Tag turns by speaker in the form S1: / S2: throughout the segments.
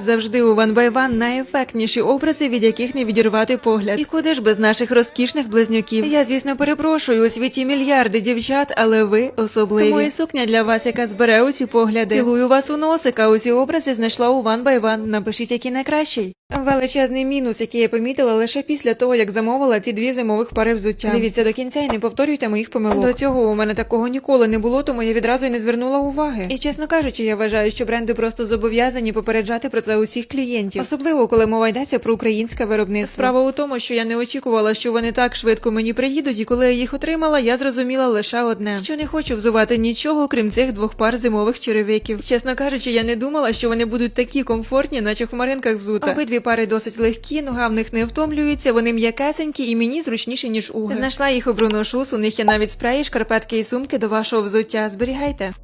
S1: завжди у One by One найефектніші образи, від яких не відірвати погляд. І куди ж без наших розкішних близнюків? Я, звісно, перепрошую у світі мільярди дівчат, але ви особливі. Тому і сукня для вас, яка збере усі погляди. Цілую вас у носика. Усі образи знайшла у One by One. Напишіть, який найкращий. Величезний мінус, який я помітила лише після того, як замовила ці дві зимових пари взуття. Дивіться до кінця і не повторюйте моїх помилок. До цього у мене такого ніколи не було, тому я відразу й не звернула уваги. І чесно кажучи, я вважаю, що бренди просто зобов'язані попереджати про це усіх клієнтів, особливо коли мова йдеться про українське виробництво. Справа у тому, що я не очікувала, що вони так швидко мені приїдуть, і коли я їх отримала, я зрозуміла лише одне: що не хочу взувати нічого, крім цих двох пар зимових черевиків. Чесно кажучи, я не думала, що вони будуть такі комфортні, наче в хмаринках взута. Обидві пари досить легкі, нога в них не втомлюється, вони м'якесенькі і мені зручніші, ніж уги. Знайшла їх у Bruno Shoes, у них є навіть спреї, шкарпетки і сумки до вашого взуття. Зберігайте.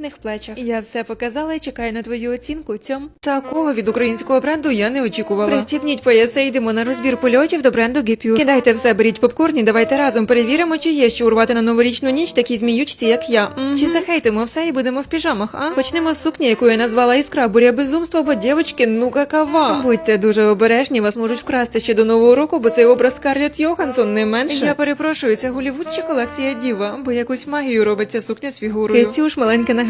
S1: тендітних плечах. Я все показала і чекаю на твою оцінку. Цьом такого від українського бренду я не очікувала. Пристібніть пояси, йдемо на розбір польотів до бренду Гепюр. Кидайте все, беріть попкорн і давайте разом перевіримо, чи є що урвати на новорічну ніч такі зміючці, як я. Мгм. Чи захейтимо все і будемо в піжамах? А почнемо з сукні, яку я назвала іскра, буря безумство, бо дівочки, ну какава. Будьте дуже обережні, вас можуть вкрасти ще до нового року, бо цей образ Скарлетт Йоханссон не менше. Я перепрошую, це Голівуд чи колекція діва, бо якусь магію робить ця сукня з фігурою. Кисюш, маленьке нагадування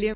S1: неділі.